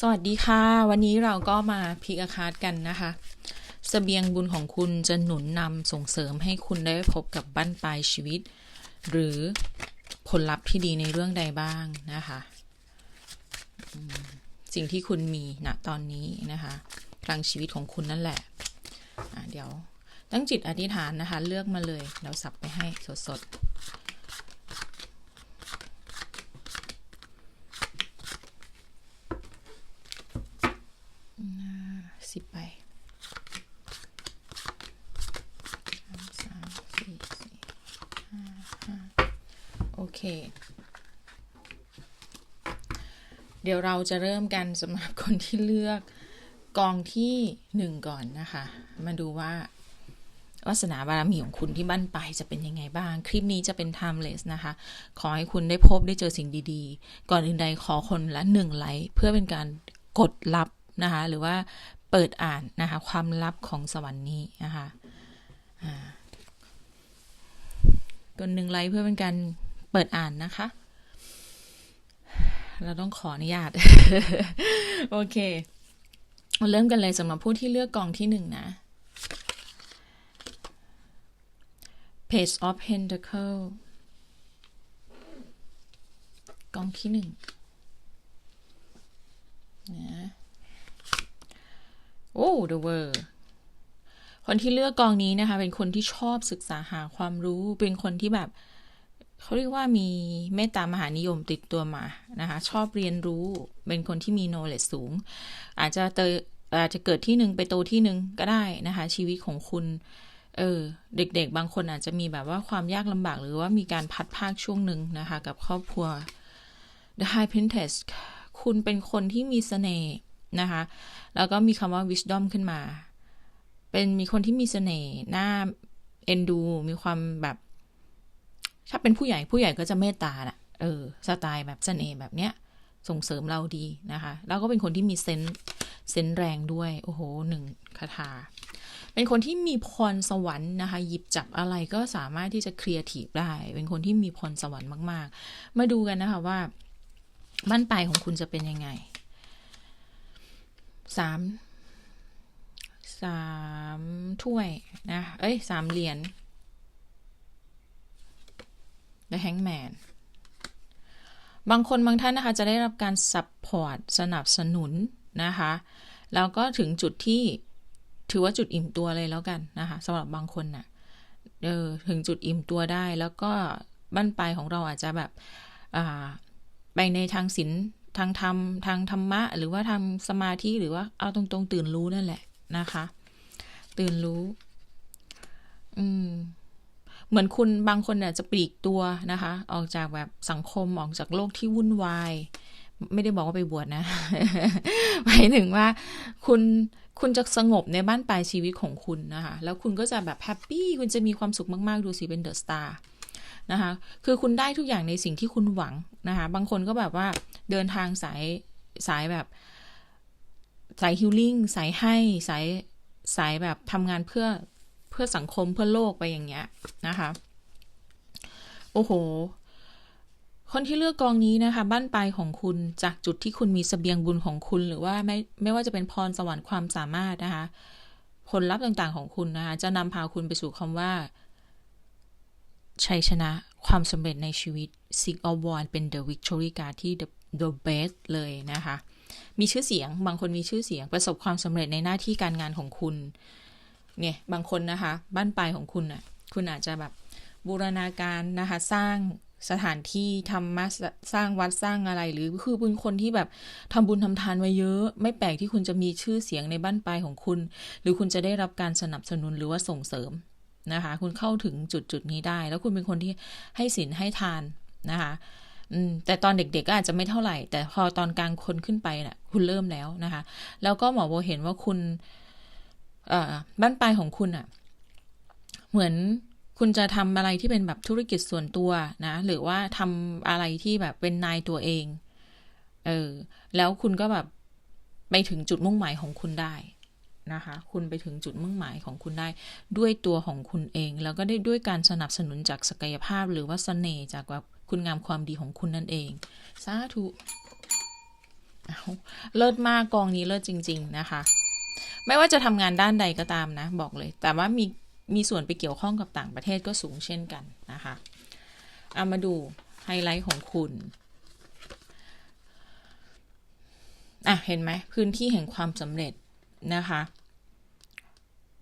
สวัสดีค่ะ วันนี้เราก็มาพิกอาคาดกันนะคะสเสบียงบุญของคุณจะหนุนนำส่งเสริมให้คุณได้พบกับบั้นปลายชีวิต หรือผลลัพธ์ที่ดีในเรื่องใดบ้างนะคะสิ่งที่คุณมีณตอนนี้นะคะพลังชีวิตของคุณนั่นแหละะเดี๋ยวตั้งจิตอธิษฐานนะคะ เลือกมาเลยเราสับไปให้สดๆสิบไปสามสามสี่สี่ห้าห้าโอ เดี๋ยวเราจะเริ่มกันสำหรับคนที่เลือกกองที่หนึ่งก่อนนะคะ มาดูว่าวาสนาบารมีของคุณที่บั้นไปลายจะเป็นยังไงบ้าง คลิปนี้จะเป็น timeless นะคะ ขอให้คุณได้พบได้เจอสิ่งดีๆ ก่อนอื่นใดขอคนละหนึ่งไลค์เพื่อเป็นการกดลับนะคะ หรือว่าเปิดอ่านนะคะ ความลับของสวรรค์นี้นะคะอ่ากดหนึ่งไลค์เพื่อเป็นการ เปิดอ่านนะคะ เราต้องขออนุญาต โอเคเราเริ่มกันเลยสำหรับผู้ที่เลือกกองที่หนึ่งนะ Page of Pentacle กองที่หนึ่งนะโอ้ The World คนที่เลือกกองนี้นะคะ เป็นคนที่ชอบศึกษาหาความรู้ เป็นคนที่แบบ เขาเรียกว่ามีเมตตามหานิยมติดตัวมานะคะชอบเรียนรู้เป็นคนที่มี knowledge สูง อาจจะเตอาจจะเกิดที่หนึ่งไปโตที่หนึ่งก็ได้นะคะ ชีวิตของคุณเออเด็กๆ บางคนอาจจะมีแบบว่าความยากลำบากหรือว่ามีการพัดภาคช่วงหนึ่งนะคะ กับครอบครัว The High Priestess คุณเป็นคนที่มีเสน่ห์นะคะ แล้วก็มีคำว่า wisdom ขึ้นมา เป็นมีคนที่มีเสน่ห์หน่าเอ็นดู มีความแบบ ถ้าเป็นผู้ใหญ่ผู้ใหญ่ก็จะเมตตาน่ะ เออ สไตล์แบบเสน่ห์แบบเนี้ย ส่งเสริมเราดีนะคะ แล้วก็เป็นคนที่มีเซนส์เซนส์แรงด้วย โอ้โหหนึ่งคาถา เป็นคนที่มีพรสวรรค์นะคะ หยิบจับอะไรก็สามารถที่จะครีเอทีฟได้ เป็นคนที่มีพรสวรรค์มาก ๆ มาดูกันนะคะว่าบ้านปลายของคุณจะเป็นยังไงสามสามถ้วยนะ เอ้ยสามเหรียญ The Hangman บางคนบางท่านนะคะจะได้รับการซัพพอร์ตสนับสนุนนะคะแล้วก็ถึงจุดที่ถือว่าจุดอิ่มตัวเลยแล้วกันนะคะสำหรับบางคนนะ่ะเออถึงจุดอิ่มตัวได้ แล้วก็บั้นปลายของเราอาจจะแบบไปในทางศีลทางธรรมทางธรรมะ หรือว่าทำสมาธิหรือว่าเอาตรงๆ ตื่นรู้นั่นแหละนะคะ ตื่นรู้ เหมือนคุณบางคนเนี่ยจะปลีกตัวนะคะ ออกจากแบบสังคมออกจากโลกที่วุ่นวาย ไม่ได้บอกว่าไปบวชนะหมายถึงว่าคุณคุณจะสงบในบ้านปลายชีวิตของคุณนะคะ แล้วคุณก็จะแบบแฮปปี้คุณจะมีความสุขมากๆ ดูสิเป็นเดอะสตาร์นะคะคือคุณได้ทุกอย่างในสิ่งที่คุณหวังนะคะ บางคนก็แบบว่าเดินทางสายสายแบบสายฮิลลิ่งสายให้สายสายแบบทำงานเพื่อ พื่อสังคมเพื่อโลกไปอย่างเงี้ยนะคะ โอ้โห คนที่เลือกกองนี้นะคะ บ้านปลายของคุณจากจุดที่คุณมีสเสบียงบุญของคุณ หรือว่าไม่ไม่ว่าจะเป็นพรสวรรค์ความสามารถนะคะ ผลลัพธ์ต่างๆของคุณนะคะ จะนำพาคุณไปสู่คำว่าชัยชนะความสำเร็จในชีวิต Six of Wands เป็น The Victory Card ที่ the the best เลยนะคะ มีชื่อเสียง บางคนมีชื่อเสียงประสบความสำเร็จในหน้าที่การงานของคุณ เนี่ยบางคนนะคะ บ้านปลายของคุณน่ะ คุณอาจจะแบบบูรณาการนะคะ สร้างสถานที่ทำมาสร้างวัดสร้างอะไร หรือคือเป็นคนที่แบบทำบุญทำทานมาเยอะ ไม่แปลกที่คุณจะมีชื่อเสียงในบ้านปลายของคุณ หรือคุณจะได้รับการสนับสนุนหรือว่าส่งเสริมนะคะ คุณเข้าถึงจุดจุดนี้ได้ แล้วคุณเป็นคนที่ให้ศีลให้ทานนะคะแต่ตอนเด็กๆก็อาจจะไม่เท่าไหร่ แต่พอตอนกลางคนขึ้นไปนะ่ะ คุณเริ่มแล้วนะคะ แล้วก็หมอโบเห็นว่าคุณ บ้านปลายของคุณอะ่ะเหมือนคุณจะทำอะไรที่เป็นแบบธุรกิจส่วนตัวนะ หรือว่าทำอะไรที่แบบเป็นนายตัวเอง เออ แล้วคุณก็แบบไปถึงจุดมุ่งหมายของคุณได้นะคะ คุณไปถึงจุดมุ่งหมายของคุณได้ด้วยตัวของคุณเอง แล้วก็ได้ด้วยการสนับสนุนจากศักยภาพ หรือว่าสเสน่ห์จากแบบคุณงามความดีของคุณนั่นเอง สาธุเลิศมากกองนี้เลิศจริง ๆ นะคะ ไม่ว่าจะทำงานด้านใดก็ตามนะ บอกเลย แต่ว่ามีมีส่วนไปเกี่ยวข้องกับต่างประเทศก็สูงเช่นกันนะคะเอามาดูไฮไลท์ของคุณอะเห็นไหมพื้นที่แห่งความสำเร็จนะคะ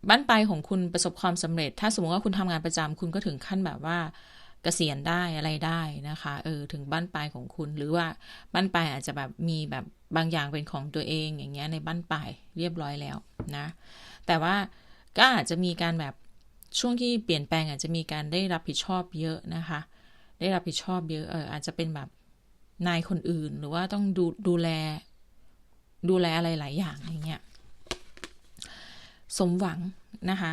บ้านปลายของคุณประสบความสำเร็จ ถ้าสมมติว่าคุณทำงานประจำคุณก็ถึงขั้นแบบว่า เกษียณได้อะไรได้นะคะเออถึงบ้านปลายของคุณ หรือว่าบ้านปลายอาจจะแบบมีแบบบางอย่างเป็นของตัวเองอย่างเงี้ยในบ้านปลายเรียบร้อยแล้วนะแต่ว่าก็อาจจะมีการแบบช่วงที่เปลี่ยนแปลงอาจจะมีการได้รับผิดชอบเยอะนะคะ ได้รับผิดชอบเยอะเอออาจจะเป็นแบบนายคนอื่น หรือว่าต้องดูดูแล ดูแลอะไรหลายอย่างอย่างเงี้ยสมหวังนะคะ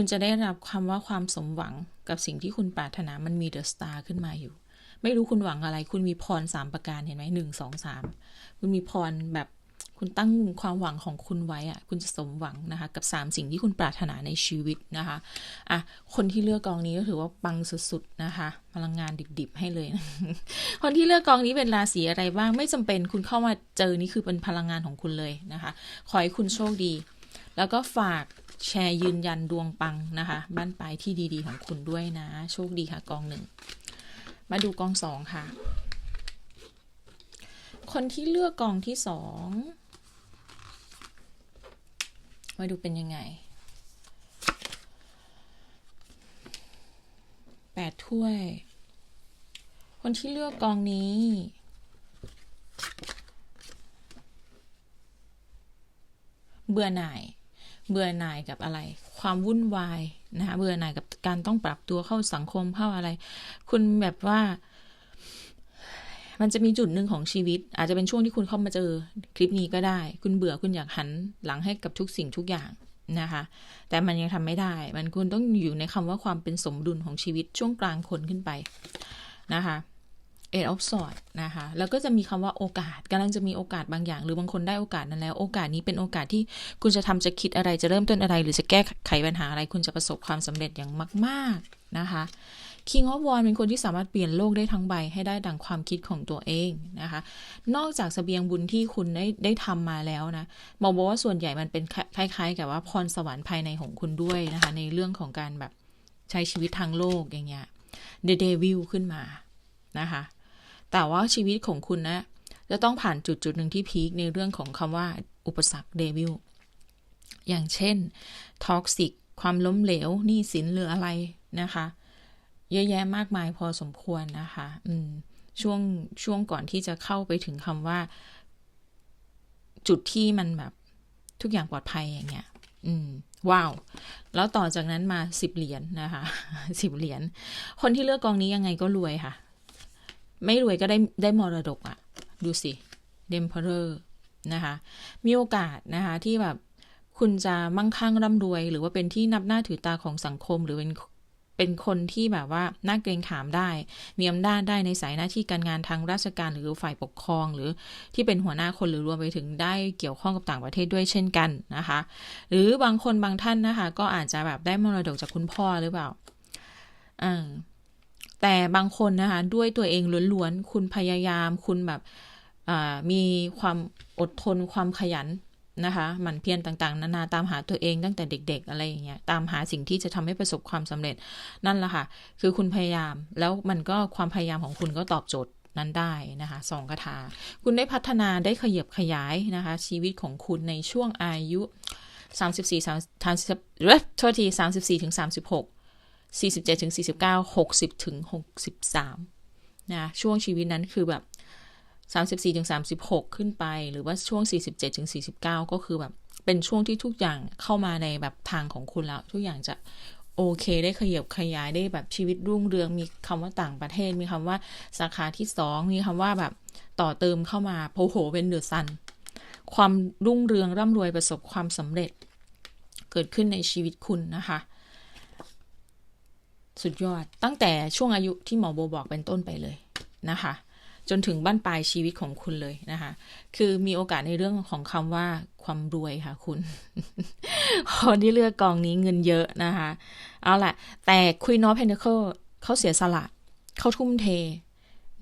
คุณจะได้รับคำว่าความสมหวังกับสิ่งที่คุณปรารถนามันมีเดอะสตาร์ขึ้นมาอยู่ ไม่รู้คุณหวังอะไร คุณมีพรสามประการเห็นไหมหนึ่งสองสามคุณมีพรแบบคุณตั้งความหวังของคุณไว้อะคุณจะสมหวังนะคะ กับสามสิ่งที่คุณปรารถนาในชีวิตนะคะอะคนที่เลือกกองนี้ก็ถือว่าปังสุดๆนะคะ พลังงานดิบๆให้เลยนะคนที่เลือกกองนี้เป็นราศีอะไรบ้าง ไม่จำเป็นคุณเข้ามาเจอนี่คือเป็นพลังงานของคุณเลยนะคะ ขอให้คุณโชคดี แล้วก็ฝาก แชร์ยืนยันดวงปังนะคะ บ้านปลายที่ดีๆ ของคุณด้วยนะ โชคดีค่ะกองหนึ่ง มาดูกองสองค่ะ คนที่เลือกกองที่สองมาดูเป็นยังไงแปดถ้วย คนที่เลือกกองนี้เบื่อหน่าย เบื่อหน่ายกับอะไร ความวุ่นวายนะคะเบื่อหน่ายกับการต้องปรับตัวเข้าสังคมเข้าอะไร คุณแบบว่า มันจะมีจุดหนึ่งของชีวิต อาจจะเป็นช่วงที่คุณเข้ามาเจอคลิปนี้ก็ได้ คุณเบื่อคุณอยากหันหลังให้กับทุกสิ่งทุกอย่างนะคะ แต่มันยังทำไม่ได้ มันคุณต้องอยู่ในคำว่าความเป็นสมดุลของชีวิตช่วงกลางคนขึ้นไปนะคะ เอ็ดออฟสอดนะคะ แล้วก็จะมีคำว่าโอกาสกำลังจะมีโอกาสบางอย่าง หรือบางคนได้โอกาสนั้นแล้ว โอกาสนี้เป็นโอกาสที่คุณจะทำจะคิดอะไรจะเริ่มต้นอะไร หรือจะแก้ไขปัญหาอะไร คุณจะประสบความสำเร็จอย่างมาก ๆ นะคะ King of w a n เป็นคนที่สามารถเปลี่ยนโลกได้ทั้งใบให้ได้ดังความคิดของตัวเองนะคะ นอกจากสเสบียงบุญที่คุณได้ได้ทำมาแล้วนะบอกบอกว่าส่วนใหญ่มันเป็นคล้ายๆ กับว่าพรสวรรค์ภายในของคุณด้วยนะคะ ในเรื่องของการแบบใช้ชีวิตทางโลกอย่างเงี้ย The Devil ขึ้นมานะคะ แต่ว่าชีวิตของคุณนะ จะต้องผ่านจุดจุดหนึ่งที่พีคในเรื่องของคำว่าอุปสรรคเดวิลอย่างเช่นท็อกซิกความล้มเหลวหนี้สินหรืออะไรนะคะ เยอะแยะมากมายพอสมควรนะคะอืมช่วงช่วงก่อนที่จะเข้าไปถึงคำว่า จุดที่มันแบบทุกอย่างปลอดภัยอย่างเงี้ย อืม ว้าว แล้วต่อจากนั้นมาสิบเหรียญนนะคะสิบเหรียญ คนที่เลือกกองนี้ยังไงก็รวยค่ะ ไม่รวยก็ได้ได้มรดกอะ่ะ ดูสิเดมเพอร์นะคะ มีโอกาสนะคะที่แบบคุณจะมั่งคั่งร่ำรวย หรือว่าเป็นที่นับหน้าถือตาของสังคม หรือเป็นเป็นคนที่แบบว่าน่าเกรงขามได้ มีอำนาจได้ในสายหน้าที่การงานทางราชการหรือฝ่ายปกครอง หรือที่เป็นหัวหน้าคนหรือรวมไปถึงได้เกี่ยวข้องกับต่างประเทศด้วยเช่นกันนะคะ หรือบางคนบางท่านนะคะ ก็อาจจะแบบได้มรดกจากคุณพ่อหรือเปล่าอ่า แต่บางคนนะคะ ด้วยตัวเองล้วนๆ คุณพยายาม คุณแบบมีความอดทนความขยันนะคะหมั่นเพียรต่างๆ นานาตามหาตัวเองตั้งแต่เด็ก ๆ อะไรอย่างเงี้ยตามหาสิ่งที่จะทำให้ประสบความสำเร็จนั่นแหละค่ะ คือคุณพยายามแล้วมันก็ความพยายามของคุณก็ตอบโจทย์นั้นได้นะคะสองคาถา คุณได้พัฒนาได้ขยับขยายนะคะ ชีวิตของคุณในช่วงอายุ 34 30เรโทษที34ถึง36 47ถึง49 60ถึง63นะช่วงชีวิตนั้นคือแบบ34ถึง36 ขึ้นไป หรือว่าช่วง 47ถึง49 ก็คือแบบ เป็นช่วงที่ทุกอย่างเข้ามาในแบบทางของคุณแล้ว ทุกอย่างจะโอเค ได้ขยับขยายได้แบบชีวิตรุ่งเรืองมีคำว่าต่างประเทศ มีคำว่าสาขาที่สองมีคำว่าแบบต่อเติมเข้ามาโอ้โหเป็นเดือดซัน ความรุ่งเรืองร่ำรวยประสบความสำเร็จ เกิดขึ้นในชีวิตคุณนะคะ สุดยอดตั้งแต่ช่วงอายุที่หมอโบบอกเป็นต้นไปเลยนะคะ จนถึงบ้านปลายชีวิตของคุณเลยนะคะ คือมีโอกาสในเรื่องของคำว่าความรวยค่ะ คุณคนที่เลือกกองนี้เงินเยอะนะคะ เอาละแต่คุยนอเพนเดเคิลเขาเสียสละเขาทุ่มเท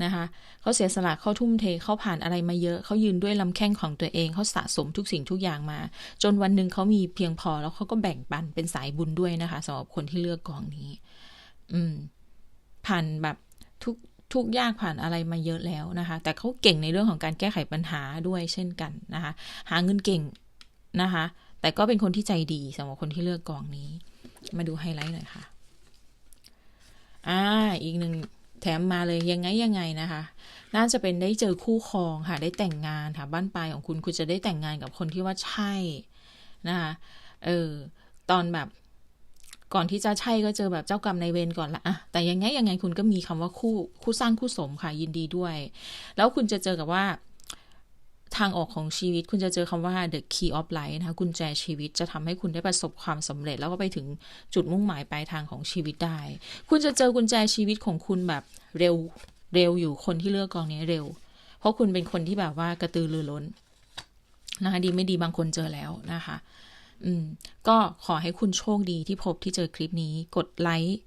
นะคะเขาเสียสละเขาทุ่มเทเขาผ่านอะไรมาเยอะเขายืนด้วยลำแข้งของตัวเองเขาสะสมทุกสิ่งทุกอย่างมา จนวันหนึ่งเขามีเพียงพอแล้วเขาก็แบ่งปันเป็นสายบุญด้วยนะคะสำหรับคนที่เลือกกองนี้ อืม ผ่านแบบทุกทุกยากผ่านอะไรมาเยอะแล้วนะคะ แต่เขาเก่งในเรื่องของการแก้ไขปัญหาด้วยเช่นกันนะคะ หาเงินเก่งนะคะ แต่ก็เป็นคนที่ใจดีสำหรับคนที่เลือกกองนี้ มาดูไฮไลท์หน่อยค่ะ อ่า อีกหนึ่งแถมมาเลยยังไงยังไงนะคะ น่าจะเป็นได้เจอคู่ครองค่ะ ได้แต่งงานค่ะบ้านปลายของคุณคุณจะได้แต่งงานกับคนที่ว่าใช่นะคะ เออ ตอนแบบ ก่อนที่จะใช่ก็เจอแบบเจ้ากรรมในเวรก่อนละอะแต่ยังไงยังไงคุณก็มีคำว่าคู่คู่สร้างคู่สมค่ะยินดีด้วย แล้วคุณจะเจอกับว่าทางออกของชีวิตคุณจะเจอคำว่า the key of life นะคะกุญแจชีวิตจะทำให้คุณได้ประสบความสำเร็จ แล้วก็ไปถึงจุดมุ่งหมายปลายทางของชีวิตได้ คุณจะเจอกุญแจชีวิตของคุณแบบเร็วเร็วอยู่คนที่เลือกกองนี้เร็ว เพราะคุณเป็นคนที่แบบว่ากระตือรือร้นนะคะดีไม่ดีบางคนเจอแล้วนะคะ อืม ก็ขอให้คุณโชคดีที่พบที่เจอคลิปนี้ กดไลค์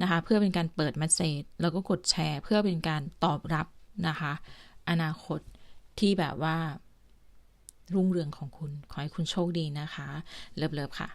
นะคะ เพื่อเป็นการเปิดมสเซจแล้วก็กดแชร์เพื่อเป็นการตอบรับนะคะ อนาคตที่แบบว่า รุ่งเรืองของคุณ ขอให้คุณโชคดีนะคะ เลิฟๆค่ะ